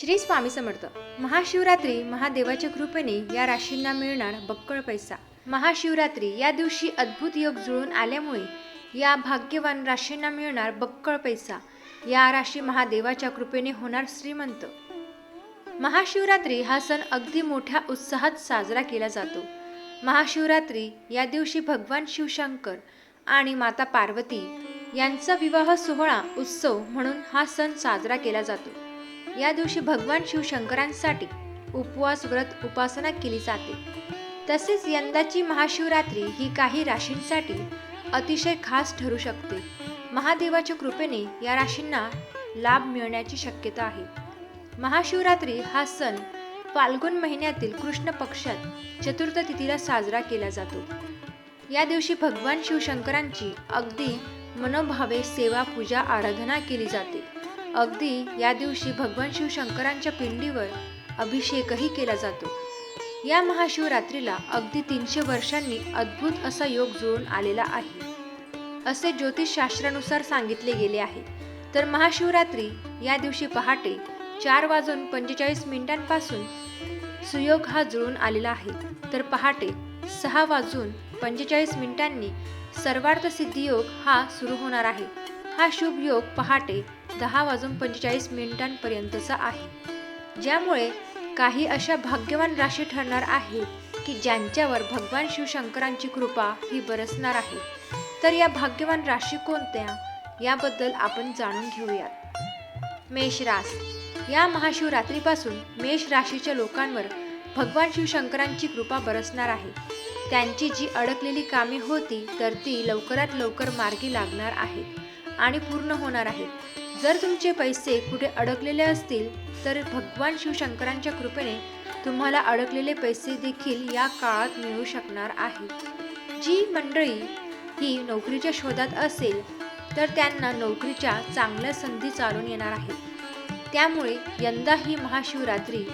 श्री स्वामी समर्थ. महाशिवरात्री महादेवाच्या कृपेने या राशींना मिळणार बक्कळ पैसा. महाशिवरात्री या दिवशी अद्भुत योग जुळून आल्यामुळे या भाग्यवान राशींना मिळणार बक्कळ पैसा. या राशी महादेवाच्या कृपेने होणार श्रीमंत. महाशिवरात्री हा सण अगदी मोठ्या उत्साहात साजरा केला जातो. महाशिवरात्री या दिवशी भगवान शिवशंकर आणि माता पार्वती यांचा विवाह सोहळा उत्सव म्हणून हा सण साजरा केला जातो. या दिवशी भगवान शिवशंकरांसाठी उपवास व्रत उपासना केली जाते. तसेच यंदाची महाशिवरात्री ही काही राशींसाठी अतिशय खास ठरू शकते. महादेवाच्या कृपेने या राशींना लाभ मिळण्याची शक्यता आहे. महाशिवरात्री हा सण फाल्गुन महिन्यातील कृष्ण पक्षात चतुर्थ तिथीला साजरा केला जातो. या दिवशी भगवान शिवशंकरांची अगदी मनोभावे सेवा पूजा आराधना केली जाते. अगदी या दिवशी भगवान शिवशंकरांच्या पिंडीवर अभिषेकही केला जातो. या महाशिवरात्रीला अगदी तीनशे वर्षांनी अद्भुत असा योग जुळून आलेला आहे. असे ज्योतिषशास्त्रानुसार सांगितले गेले आहे. तर महाशिवरात्री या दिवशी पहाटे चार वाजून पंचेचाळीस मिनिटांपासून सुयोग हा जुळून आलेला आहे. तर पहाटे सहा वाजून पंचेचाळीस मिनिटांनी सर्वार्थ सिद्धी योग हा सुरू होणार आहे. हा शुभ योग पहाटे दहा वाजून पंचेचाळीस मिनिटांपर्यंतचा आहे. ज्यामुळे काही अशा भाग्यवान राशी ठरणार आहेत की ज्यांच्यावर भगवान शिवशंकरांची कृपा ही बरसणार आहे. तर या भाग्यवान राशी कोणत्या? याबद्दल आपण जाणून घेऊयात. मेषरास या महाशिवरात्रीपासून मेष राशीच्या लोकांवर भगवान शिवशंकरांची कृपा बरसणार आहे. त्यांची जी अडकलेली कामे होती तर ती लवकरात लवकर मार्गी लागणार आहेत आणि पूर्ण होणार आहेत. जर तुमचे पैसे कुठे अडकलेले असतील तर भगवान शिवशंकरांच्या कृपेने तुम्हाला अडकलेले पैसे देखील या काळात मिळू शकणार आहे. जी मंडळी ही नोकरीच्या शोधात असेल तर त्यांना नोकरीच्या चांगल्या संधी चालून येणार आहेत. त्यामुळे यंदा ही महाशिवरात्री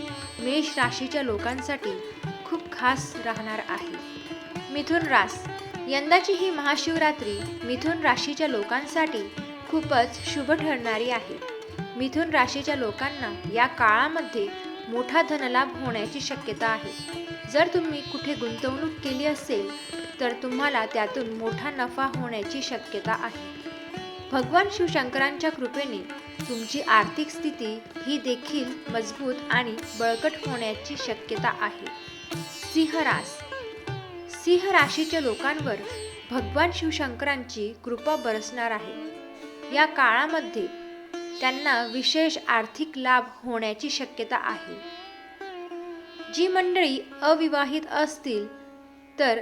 मेष राशीच्या लोकांसाठी खूप खास राहणार आहे. मिथुन रास. यंदाची ही महाशिवरात्री मिथुन राशीच्या लोकांसाठी खूपच शुभ ठरणारी आहे. मिथुन राशीच्या लोकांना या काळामध्ये मोठा धनलाभ होण्याची शक्यता आहे. जर तुम्ही कुठे गुंतवणूक केली असेल तर तुम्हाला त्यातून मोठा नफा होण्याची शक्यता आहे. भगवान शिवशंकरांच्या कृपेने तुमची आर्थिक स्थिती ही देखील मजबूत आणि बळकट होण्याची शक्यता आहे. सिंह रास. सिंह राशीच्या लोकांवर भगवान शिवशंकरांची कृपा बरसणार आहे. या काळामध्ये त्यांना विशेष आर्थिक लाभ होण्याची शक्यता आहे. जी मंडळी अविवाहित असतील तर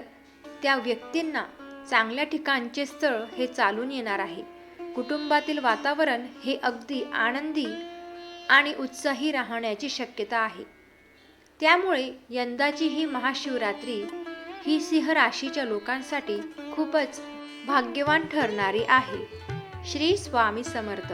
त्या व्यक्तींना चांगल्या ठिकाणचे स्थळ हे चालून येणार आहे. कुटुंबातील वातावरण हे अगदी आनंदी आणि उत्साही राहण्याची शक्यता आहे. त्यामुळे यंदाची ही महाशिवरात्री ही सिंह राशीच्या लोकांसाठी खूपच भाग्यवान ठरणारी आहे. श्री स्वामी समर्थ.